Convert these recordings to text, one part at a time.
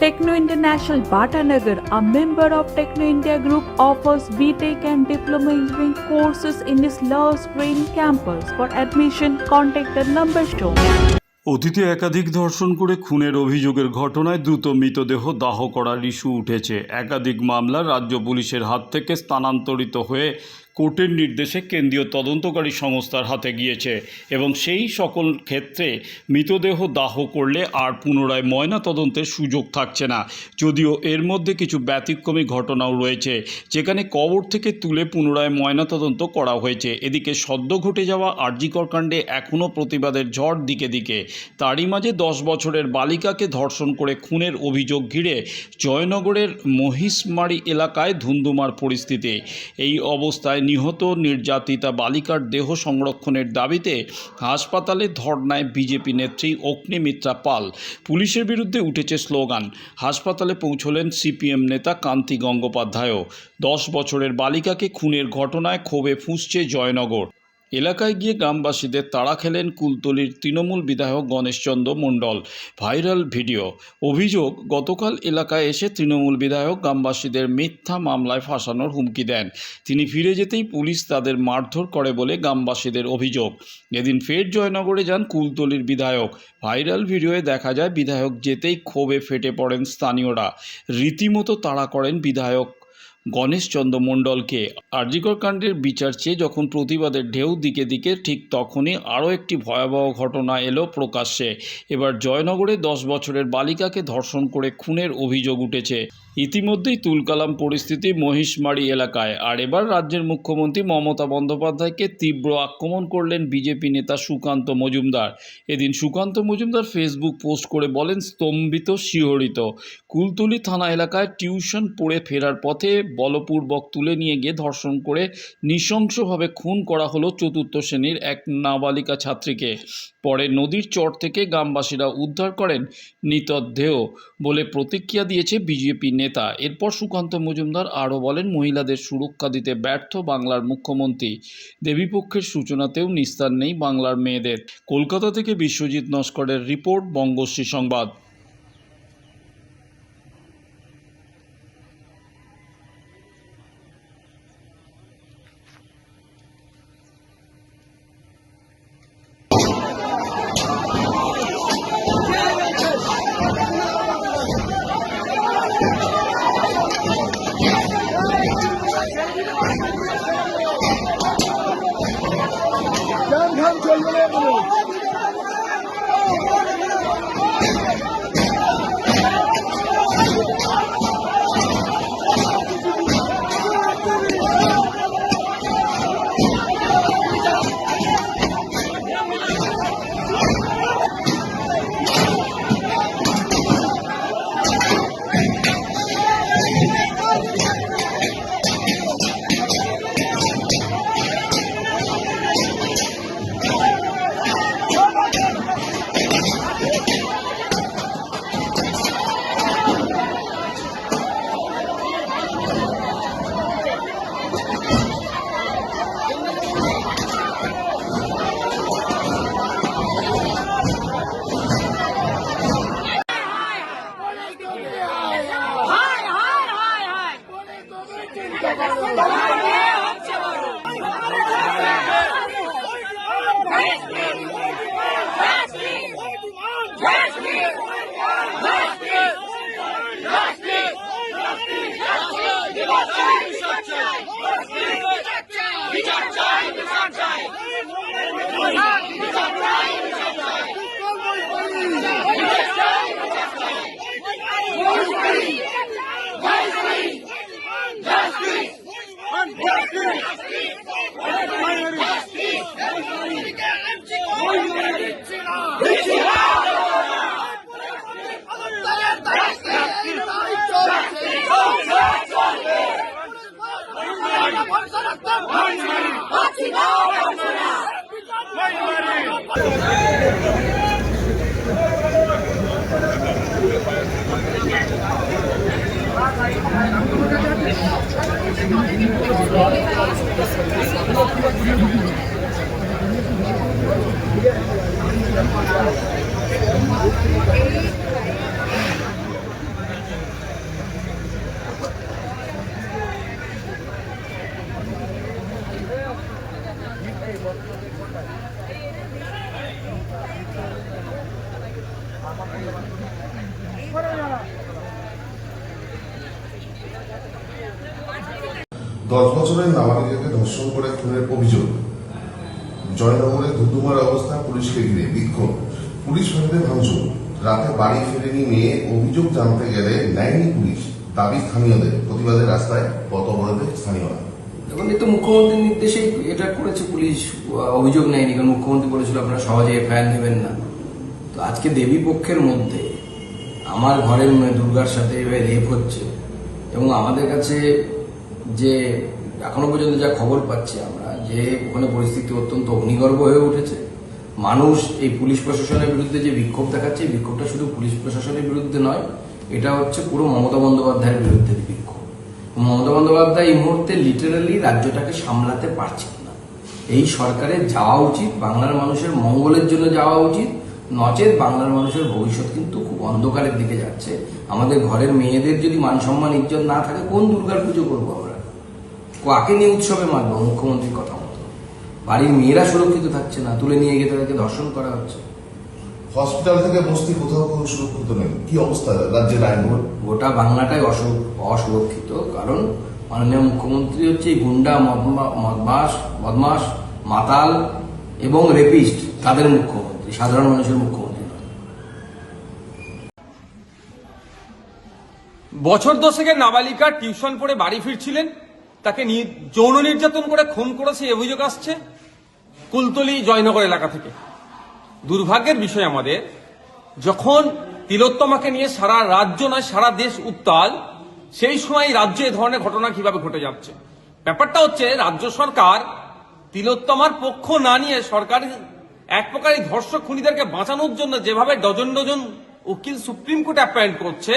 Techno International Bhatanagar, a member of Techno India Group, offers BTEC and Diploma Engineering courses in its Love Green campus. For admission, contact the number shown. অতীতে একাধিক ধর্ষণ করে খুনের অভিযোগের ঘটনায় দ্রুত মৃতদেহ দাহ করার ইস্যু উঠেছে একাধিক মামলা রাজ্য পুলিশের হাত থেকে স্থানান্তরিত হয়ে কোর্টের নির্দেশে কেন্দ্রীয় তদন্তকারী সংস্থার হাতে গিয়েছে এবং সেই সকল ক্ষেত্রে মৃতদেহ দাহ করলে আর পুনরায় ময়না তদন্তের সুযোগ থাকছে না। যদিও এর মধ্যে কিছু ব্যতিক্রমী ঘটনাও রয়েছে, যেখানে কবর থেকে তুলে পুনরায় ময়নাতদন্ত করা হয়েছে। এদিকে সদ্য ঘটে যাওয়া আরজিকর কাণ্ডে এখনও প্রতিবাদের ঝড় দিকে দিকে। তারই মাঝে দশ বছরের বালিকাকে ধর্ষণ করে খুনের অভিযোগ ঘিরে জয়নগরের মহিষমারি এলাকায় ধুন্ধুমার পরিস্থিতি। এই অবস্থায় নিহত নির্যাতিতা বালিকার দেহ সংরক্ষণের দাবিতে হাসপাতালে ধর্নায় বিজেপি নেত্রী অগ্নিমিত্রা পাল। পুলিশের বিরুদ্ধে উঠেছে স্লোগান, হাসপাতালে পৌঁছলেন সিপিএম নেতা কান্তি গঙ্গোপাধ্যায়ও। দশ বছরের বালিকাকে খুনের ঘটনায় ক্ষোভে ফুঁসছে জয়নগর। এলাকায় গিয়ে গ্রামবাসীদের তাড়া খেলেন কুলতলির তৃণমূল বিধায়ক গণেশচন্দ্র মণ্ডল। Viral video. অভিযোগ, গতকাল এলাকায় এসে তৃণমূল বিধায়ক গ্রামবাসীদের মিথ্যা মামলায় ফাঁসানোর হুমকি দেন। তিনি ফিরে যেতেই পুলিশ তাদের মারধর করে বলে গ্রামবাসীদের অভিযোগ। এদিন ফের জয়নগরে যান কুলতলির বিধায়ক। ভাইরাল ভিডিওয়ে দেখা যায়, বিধায়ক যেতেই ক্ষোভে ফেটে পড়েন স্থানীয়রা। রীতিমতো তাড়া করেন বিধায়ক গণেশচন্দ্র মণ্ডলকে আরজিকর কাণ্ডের বিচার চেয়ে যখন প্রতিবাদের ঢেউ দিকে দিকে, ঠিক তখনই আরও একটি ভয়াবহ ঘটনা এলো প্রকাশ্যে। এবার জয়নগরে দশ বছরের বালিকাকে ধর্ষণ করে খুনের অভিযোগ উঠেছে। ইতিমধ্যেই তুলকালাম পরিস্থিতি মহিষমারি এলাকায়। আর এবার রাজ্যের মুখ্যমন্ত্রী মমতা বন্দ্যোপাধ্যায়কে তীব্র আক্রমণ করলেন বিজেপি নেতা সুকান্ত মজুমদার। এদিন সুকান্ত মজুমদার ফেসবুক পোস্ট করে বলেন, স্তম্ভিত, শিহরিত। কুলতুলি থানা এলাকায় টিউশন পড়ে ফেরার পথে বলপূর্বক তুলে নিয়ে গিয়ে ধর্ষণ করে নৃশংসভাবে খুন করা হলো চতুর্থ শ্রেণির এক নাবালিকা ছাত্রীকে। পরে নদীর চর থেকে গ্রামবাসীরা উদ্ধার করেন মৃতদেহ বলে প্রতিক্রিয়া দিয়েছে বিজেপি নেতা। এরপর সুকান্ত মজুমদার আরও বলেন, মহিলাদের সুরক্ষা দিতে ব্যর্থ বাংলার মুখ্যমন্ত্রী। দেবীপক্ষের সূচনাতেও নিস্তার নেই বাংলার মেয়েদের। কলকাতা থেকে বিশ্বজিৎ নস্করের রিপোর্ট, বঙ্গশ্রী সংবাদ। Para দশ বছরের নাবালিকাকে ধর্ষণ করে খুনের অভিযোগ। জয়নগরে ধুধুমার অবস্থা, পুলিশকে ঘিরে বিক্ষোভ। পুলিশ ফাঁড়িতে ভাঙচুর। রাতে বাড়ি ফেরেনি মেয়ে। অভিযোগ জানতে গেলে নেয়নি পুলিশ। দাবি স্থানীয়দের। প্রতিবাদে রাস্তায় পথ অবরোধে স্থানীয়রা। এখন এই তো মুখ্যমন্ত্রীর নির্দেশেই এটা করেছে পুলিশ। অভিযোগ নেয়নি, কারণ মুখ্যমন্ত্রী বলেছিল আপনারা সহজে এফআইআর নেবেন না। তো আজকে দেবী পক্ষের মধ্যে আমার ঘরের দুর্গার সাথে এভাবে রেপ হচ্ছে। এবং আমাদের কাছে যে এখনও পর্যন্ত যা খবর পাচ্ছি আমরা, যে ওখানে পরিস্থিতি অত্যন্ত অগ্নিগর্ভ হয়ে উঠেছে। মানুষ এই পুলিশ প্রশাসনের বিরুদ্ধে যে বিক্ষোভ দেখাচ্ছে, এই বিক্ষোভটা শুধু পুলিশ প্রশাসনের বিরুদ্ধে নয়, এটা হচ্ছে পুরো মমতা বন্দ্যোপাধ্যায়ের বিরুদ্ধে বিক্ষোভ। মমতা বন্দ্যোপাধ্যায় এই মুহূর্তে লিটারালি রাজ্যটাকে সামলাতে পারছেন না। এই সরকারের যাওয়া উচিত, বাংলার মানুষের মঙ্গলের জন্য যাওয়া উচিত, নচেত বাংলার মানুষের ভবিষ্যৎ কিন্তু খুব অন্ধকারের দিকে যাচ্ছে। আমাদের ঘরের মেয়েদের যদি মান সম্মান ইজ্জত না থাকে, কোন দুর্গার পুজো করব আমরা? কাকে নিয়ে উৎসবে মানবো মুখ্যমন্ত্রীর কথা মতো। বাড়ির মেয়েরা সুরক্ষিত থাকছে না তুলে নিয়ে গিয়ে তাদেরকে ধর্ষণ করা হচ্ছে। হসপিটাল থেকে বস্তি কোথাও কোনো সুরক্ষিত নেই। কি অবস্থা রাজ্যের আইনগুলো? গোটা বাংলাটাই অসু- অসুরক্ষিত কারণ মাননীয় মুখ্যমন্ত্রী হচ্ছে এই গুন্ডা মদমা- বদমাস মাতাল এবং রেপিস্ট তাদের মুখ্যমন্ত্রী সাধারণ মানুষের মুখ্যমন্ত্রী বছর দশেকের নাবালিকা টিউশন পড়ে বাড়ি ফিরছিলেন। তাকে যৌন নির্যাতন করে খুন করেছে অভিযোগ আসছে কুলতলি জয়নগর এলাকা থেকে। দুর্ভাগ্যের বিষয় আমাদের, যখন তিলোত্তমাকে নিয়ে সারা রাজ্য নয়, সারা দেশ উত্তাল, সেই সময় রাজ্যে এ ধরনের ঘটনা কীভাবে ঘটে যাচ্ছে? ব্যাপারটা হচ্ছে, রাজ্য সরকার তিলোত্তমার পক্ষ না নিয়ে সরকার এক প্রকার এই ধর্ষক খুনিদেরকে বাঁচানোর জন্য যেভাবে ডজন ডজন উকিল সুপ্রিম কোর্টে অ্যাপয়েন্ট করছে,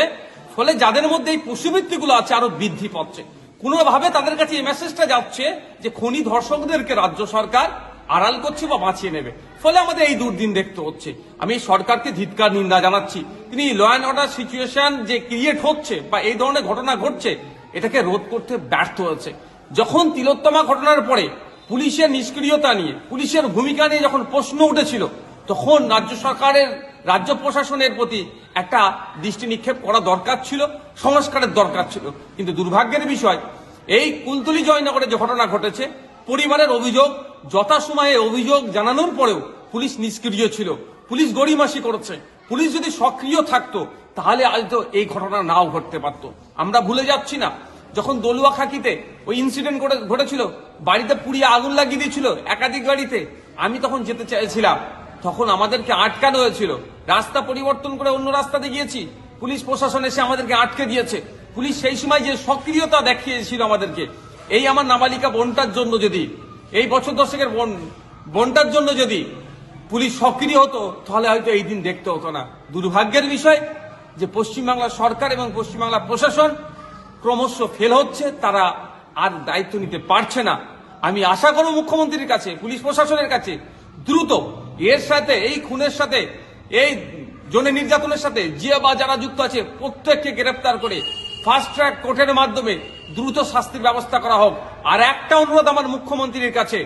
ফলে যাদের মধ্যে এই পশুবৃত্তিগুলো আছে আরও বৃদ্ধি পাচ্ছে। কোনোভাবে তাদের কাছে এই মেসেজটা যাচ্ছে যে খনি ধর্ষকদেরকে রাজ্য সরকার আড়াল করছে বা বাঁচিয়ে নেবে। ফলে আমাদের এই দুর্দিন দেখতে হচ্ছে। আমি সরকারকে ধিৎকার, নিন্দা জানাচ্ছি। তিনি ল অ্যান্ড অর্ডার সিচুয়েশন যে ক্রিয়েট হচ্ছে বা এই ধরনের ঘটনা ঘটছে, এটাকে রোধ করতে ব্যর্থ হয়েছে। যখন তিলোত্তমা ঘটনার পরে পুলিশের নিষ্ক্রিয়তা নিয়ে, পুলিশের ভূমিকা নিয়ে যখন প্রশ্ন উঠেছিল, তখন রাজ্য সরকারের রাজ্য প্রশাসনের প্রতি একটা দৃষ্টি নিক্ষেপ করা দরকার ছিল, সংস্কারের দরকার ছিল। কিন্তু দুর্ভাগ্যের বিষয়, এই কুলতলি জয়নগরে যে ঘটনা ঘটেছে, পরিবারের অভিযোগ, যথাসময়ে অভিযোগ জানানোর পরেও পুলিশ নিষ্ক্রিয় ছিল। পুলিশ গড়িমাসি করেছে। পুলিশ যদি সক্রিয় থাকতো, তাহলে হয়তো এই ঘটনা নাও ঘটতে পারতো। আমরা ভুলে যাচ্ছি না, যখন দলুয়া খাকিতে ওই ইনসিডেন্ট ঘটেছিল, বাড়িতে পুড়িয়ে আগুন লাগিয়ে দিয়েছিল একাধিক গাড়িতে, আমি তখন যেতে চাইছিলাম। তখন আমাদেরকে আটকানো হয়েছিল। রাস্তা পরিবর্তন করে অন্য রাস্তাতে গিয়েছি। পুলিশ প্রশাসন এসে আমাদেরকে আটকে দিয়েছে। পুলিশ সেই সময় যে সক্রিয়তা দেখিয়েছিল আমাদেরকে, এই আমার নাবালিকা বোনটার জন্য যদি, এই বছর দশকের বোন, বোনটার জন্য যদি পুলিশ সক্রিয় হতো, তাহলে হয়তো এই দিন দেখতে হতো না। দুর্ভাগ্যের বিষয় যে পশ্চিমবাংলা সরকার এবং পশ্চিমবাংলা প্রশাসন ক্রমশ ফেল হচ্ছে, তারা আর দায়িত্ব নিতে পারছে না। আমি আশা করব মুখ্যমন্ত্রীর কাছে, পুলিশ প্রশাসনের কাছে দ্রুত এর সাথে, এই খুনের সাথে, এই জনে নির্যাতনের সাথে যে বা যারা যুক্ত আছে, প্রত্যেককে গ্রেপ্তার করে ফাস্ট ট্র্যাক কোর্টের মাধ্যমে দ্রুত শাস্তির ব্যবস্থা করা হোক। আর একটা অনুরোধ আমার মুখ্যমন্ত্রীর কাছে,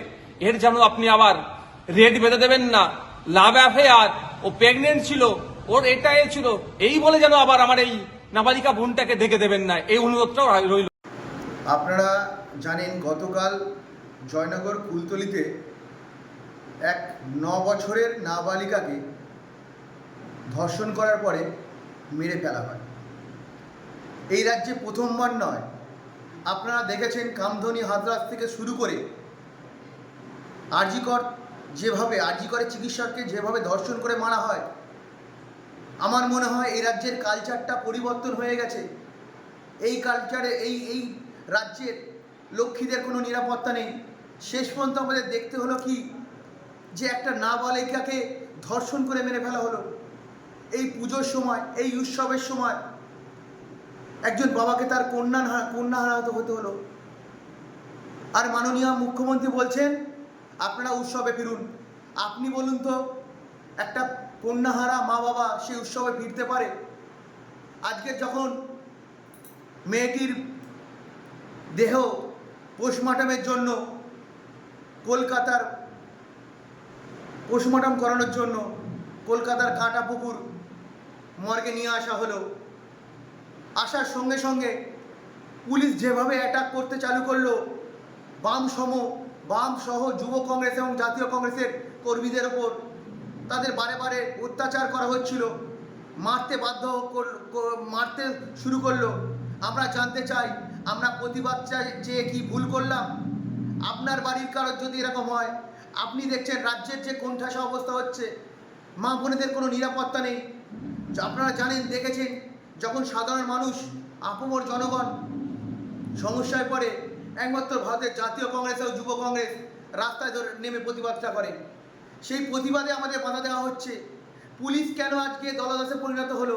এর যেন আপনি আবার রেড বেঁধে দেবেন না। লাভ অ্যাফেয়ার ও প্রেগনেন্ট ছিল, ওর এটা এ ছিল, এই বলে যেন আবার আমার এই নাবালিকা বোনটাকে দেখে দেবেন না। এই অনুরোধটাও রইল। আপনারা জানেন গতকাল জয়নগর কুলতলিতে এক ন বছরের নাবালিকাকে ধর্ষণ করার পরে মেরে ফেলা হয়। এই রাজ্যে প্রথমবার নয়। আপনারা দেখেছেন কামধনি হাতরাস থেকে শুরু করে আরজিকর যেভাবে, আরজিকরের চিকিৎসককে যেভাবে ধর্ষণ করে মারা হয়, আমার মনে হয় এই রাজ্যের কালচারটা পরিবর্তন হয়ে গেছে। এই কালচারে, এই এই রাজ্যের লক্ষ্মীদের কোনো নিরাপত্তা নেই। শেষ পর্যন্ত আমাদের দেখতে হলো কি যে একটা নাবালিকাকে ধর্ষণ করে মেরে ফেলা হলো। এই পুজোর সময়, এই উৎসবের সময় একজন বাবাকে তার কন্যা কন্যা হারাতে হতে হলো। আর মাননীয় মুখ্যমন্ত্রী বলছেন, আপনারা উৎসবে ফিরুন। আপনি বলুন তো, একটা কন্যাহারা মা বাবা সে উৎসবে ফিরতে পারে? আজকে যখন মেয়েটির দেহ পোস্টমর্টমের জন্য কলকাতার পোস্টমর্টম করানোর জন্য কলকাতার কাঁটাপুকুর মর্গে নিয়ে আসা হলো। আসার সঙ্গে সঙ্গে পুলিশ যেভাবে অ্যাটাক করতে চালু করল, বাম সম, বাম সহ যুব কংগ্রেস এবং জাতীয় কংগ্রেসের কর্মীদের ওপর তাদের বারে বারে অত্যাচার করা হচ্ছিল। মারতে বাধ্য মারতে শুরু করল। আমরা জানতে চাই, আমরা প্রতিবাদ চাই যে কি ভুল করলাম। আপনার বাড়ির কারোর যদি এরকম হয় আপনি দেখছেন রাজ্যের যে কোণঠাসা অবস্থা হচ্ছে, মা বোনেদের কোনো নিরাপত্তা নেই। আপনারা জানেন, দেখেছেন, যখন সাধারণ মানুষ, আপমর জনগণ সমস্যায় পড়ে, একমাত্র ভারতের জাতীয় কংগ্রেস ও যুব কংগ্রেস রাস্তায় ধরে নেমে প্রতিবাদটা করে। সেই প্রতিবাদে আমাদের বাধা দেওয়া হচ্ছে। পুলিশ কেন আজকে দলদাসে পরিণত হলো?